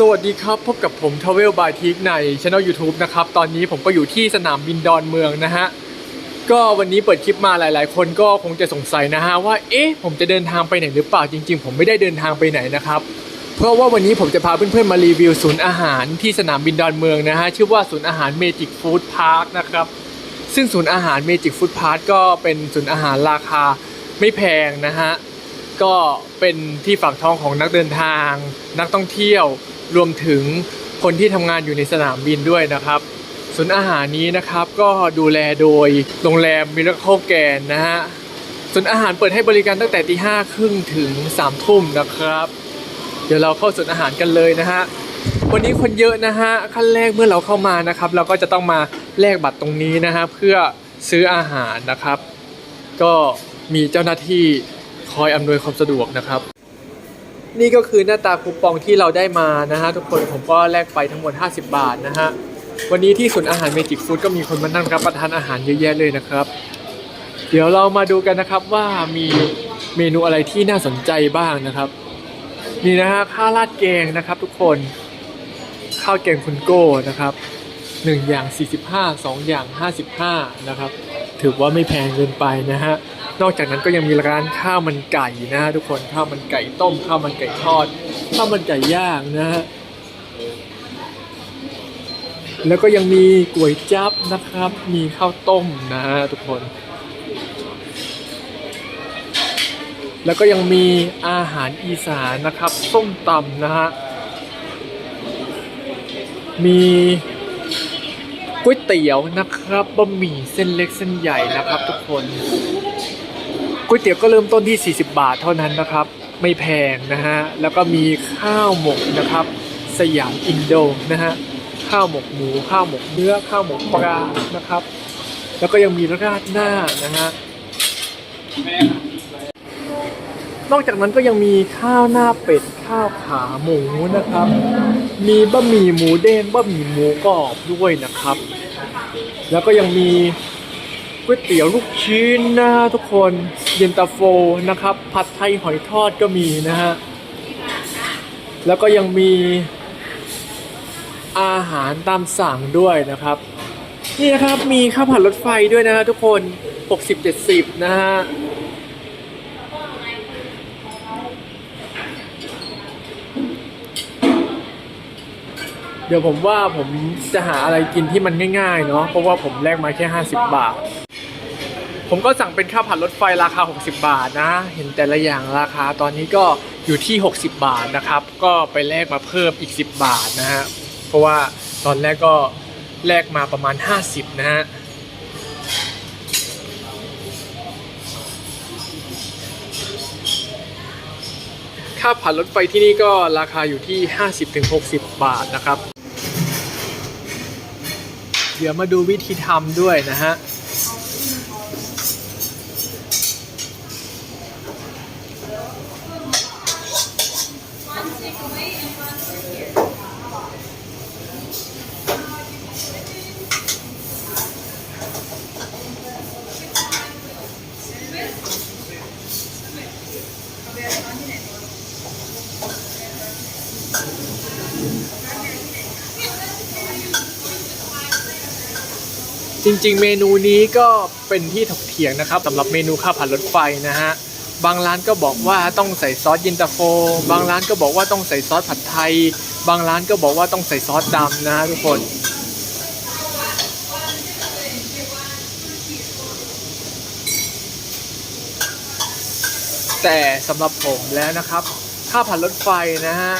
สวัสดีครับ พบกับผม Travel by t i k ในช anel YouTube นะครับ ตอนนี้ผมก็อยู่ที่สนามบินดอนเมืองนะฮะ ก็วันนี้เปิดคลิปมาหลาย ๆ คนก็คงจะสงสัยนะฮะว่า เอ๊ะ ผมจะเดินทางไปไหนหรือเปล่าจริง ๆ ผมไม่ได้เดินทางไปไหนนะครับ เพราะว่าวันนี้ผมจะพาเพื่อน ๆ มารีวิวศูนย์อาหารที่สนามบินดอนเมืองนะฮะ ชื่อว่าศูนย์อาหาร Magic Food Park นะครับ ซึ่งศูนย์อาหาร Magic Food Park ก็เป็นศูนย์อาหารราคาไม่แพงนะฮะ ก็เป็นที่ฝากท้องของนักเดินทาง นักท่องเที่ยวรวมถึงคนที่ทำงานอยู่ในสนามบินด้วยนะครับศูนย์อาหารนี้นะครับก็ดูแลโดยโรงแรมมิราเคิลแกนนะฮะศูนย์อาหารเปิดให้บริการตั้งแต่ตีห้าครึ่งถึงสามทุ่มนะครับ เดี๋ยวเราเข้าศูนย์อาหารกันเลยนะฮะวันนี้คนเยอะนะฮะขั้นแรกเมื่อเราเข้ามานะครับ เราก็จะต้องมาแลกบัตรตรงนี้นะฮะเพื่อซื้ออาหารนะครับ ก็มีเจ้าหน้าที่ คอยอำนวยความสะดวกนะครับ นี่ก็คือหน้าตาคูปองที่เราได้มานะฮะทุกคนผมก็แลกไปทั้งหมด 50 บาทนะฮะวันนี้ที่ศูนย์อาหารเมจิกฟู้ดก็มีคนมานั่งรับประทานอาหารเยอะแยะเลยนะครับ เดี๋ยวเรามาดูกันนะครับว่ามีเมนูอะไรที่น่าสนใจบ้างนะครับนี่นะฮะข้าวราดแกงนะครับทุกคนข้าวแกงคุณโก้นะครับหนึ่งอย่าง 45สองอย่าง 55นะครับถือว่าไม่แพงเกินไปนะฮะ นอกจากนั้นก็ยังมีร้านข้าวมันไก่นะฮะทุกคนข้าวมันไก่ต้มข้าวมันไก่ทอดข้าวมันไก่ย่างนะฮะแล้วก็ยังมีก๋วยจั๊บนะครับ มีข้าวต้มนะฮะทุกคน แล้วก็ยังมีอาหารอีสานนะครับส้มตำนะฮะมีก๋วยเตี๋ยวนะครับบะหมี่เส้นเล็กเส้นใหญ่นะครับทุกคน ก๋วยเตี๋ยวก็เริ่มต้นที่ 40 บาทเท่านั้นนะครับ ไม่แพงนะฮะ แล้วก็มีข้าวหมกนะครับ สยามอินโดนะฮะ ข้าวหมกหมู ข้าวหมกเนื้อ ข้าวหมกปลานะครับ แล้วก็ยังมีราดหน้านะฮะ นอกจากนั้นก็ยังมีข้าวหน้าเป็ด ข้าวขาหมูนะครับ มีบะหมี่หมูเด้ง บะหมี่หมูกรอบด้วยนะครับ แล้วก็ยังมี ก๋วยเตี๋ยวลูกชิ้นนะฮะทุกคนเย็นตาโฟนะครับ ผัดไทยหอยทอดก็มีนะฮะ แล้วก็ยังมีอาหารตามสั่งด้วยนะครับ นี่นะครับมีข้าวผัดรถไฟด้วยนะฮะทุกคน 60-70 นะฮะเดี๋ยวผมว่าผมจะหาอะไรกินที่มันง่ายๆเนาะเพราะว่าผมแลกมาแค่ 50 บาท ผมก็สั่งเป็นข้าวผัดรถไฟราคา 60 บาทนะ เห็นแต่ละอย่างราคาตอนนี้ก็อยู่ที่ 60 บาทนะครับ ก็ไปแลกมาเพิ่มอีก 10 บาทนะฮะ เพราะว่าตอนแรกก็แลกมาประมาณ 50 นะฮะ ค่าผ่านรถไฟที่นี่ก็ราคาอยู่ที่ 50-60 บาทนะครับ เดี๋ยวมาดูวิธีทำด้วยนะฮะ จริง ๆ เมนูนี้ก็เป็นที่ถกเถียงนะครับสำหรับเมนูข้าวผัดรถไฟนะฮะบางร้านก็บอกว่าต้องใส่ซอสเย็นตาโฟ บางร้านก็บอกว่าต้องใส่ซอสผัดไทย บางร้านก็บอกว่าต้องใส่ซอสดำนะฮะทุกคนแต่สำหรับผมแล้วนะครับข้าวผัดรถไฟนะฮะ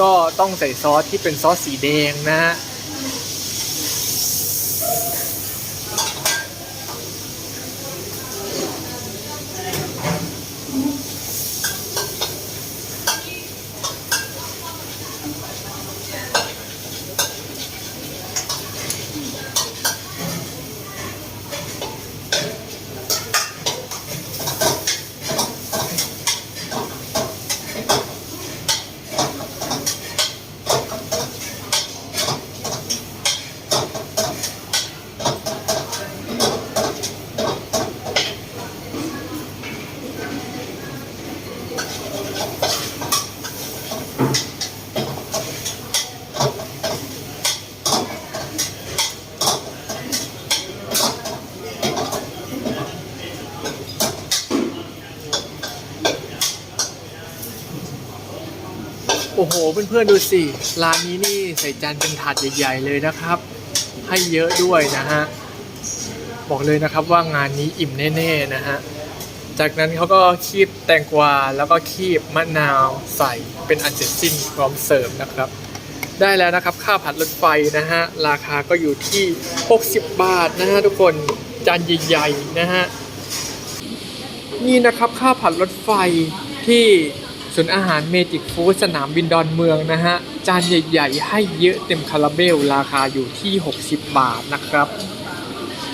ก็ต้องใส่ซอสที่เป็นซอสสีแดงนะฮะ อ้โหเพื่อนๆดูสิร้านนี้นี่ใส่จานเป็นถาดใหญ่ๆเลยนะครับ ให้เยอะด้วยนะฮะบอกเลยนะครับว่างานนี้อิ่มแน่ๆนะฮะจากนั้นเขาก็คีบแตงกวาแล้วก็คีบมะนาวใส่เป็นอันเสร็จสิ้นพร้อมเสิร์ฟนะครับ ได้แล้วนะครับข้าวผัดรถไฟนะฮะราคาก็อยู่ที่ 60 บาทนะฮะทุกคนจานใหญ่ๆนะฮะนี่นะครับข้าวผัดรถไฟที่ ศูนย์อาหารเมจิกฟู้ดสนามบินดอนเมืองนะฮะ จานใหญ่ ๆ ให้เยอะเต็มคาราเบลราคาอยู่ที่ 60 บาทนะครับ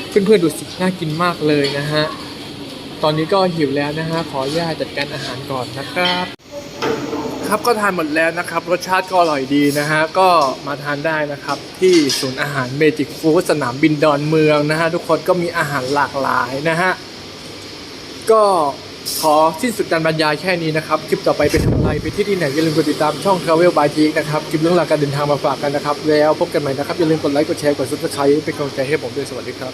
เพื่อนๆดูสิน่ากินมากเลยนะฮะ ตอนนี้ก็หิวแล้วนะฮะ ขออนุญาตจัดการอาหารก่อนนะครับ ครับก็ทานหมดแล้วนะครับ รสชาติก็อร่อยดีนะฮะ ก็มาทานได้นะครับ ที่ศูนย์อาหารเมจิกฟู้ดสนามบินดอนเมืองนะฮะ ทุกคนก็มีอาหารหลากหลายนะฮะ ก็ ขอสิ้นสุดการบรรยายแค่นี้นะครับ คลิปต่อไปเป็นอะไรไปที่ที่ไหนอย่าลืมกดติดตามช่อง Travel by t นะครับ คลิปเรื่องราวการเดินทางมาฝากกันนะครับ แล้วพบกันใหม่นะครับ อย่าลืมกดไลค์ กดแชร์ กด subscribe เป็นกำลังใจให้ผมด้วย สวัสดีครับ